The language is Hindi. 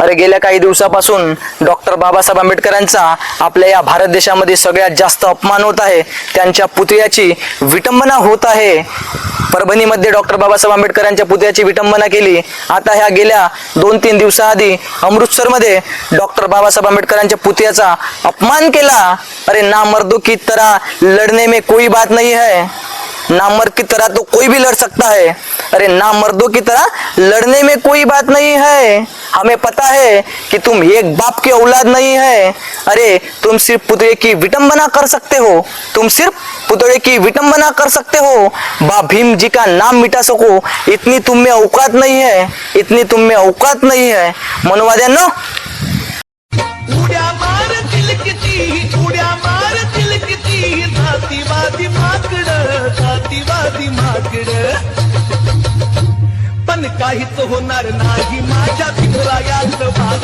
अरे गेल्या काही दिवसापासून डॉक्टर बाबासाहेब आंबेडकरांचा आपल्या या भारत देशामध्ये सगळ्यात जास्त अपमान होत आहे. त्यांच्या पुतळ्याची विटंबना होत आहे. परभणीमध्ये डॉक्टर बाबासाहेब आंबेडकरांच्या पुतळ्याची विटंबना केली. आता ह्या गेल्या दोन तीन दिवसाआधी अमृतसरमध्ये डॉक्टर बाबासाहेब आंबेडकरांच्या पुतळ्याचा अपमान केला. अरे ना मर्दो की तरह लढणे में कोई बात नाही है. ना मर्द की तरह तो कोई भी लड़ सकता है। अरे ना मर्दों की तरह लड़ने में कोई बात नहीं है। हमें पता है कि तुम एक बाप की औलाद नहीं है। अरे तुम सिर्फ़ पुतले की विटंबना कर सकते हो। तुम सिर्फ़ पुतले की विटंबना कर सकते हो। बा भीम जी का नाम मिटा सको इतनी तुम में औकात नहीं है। इतनी तुम में औकात नहीं है। जातीवादी माकड जातीवादी माकड. पण काहीच होणार नाही माझ्या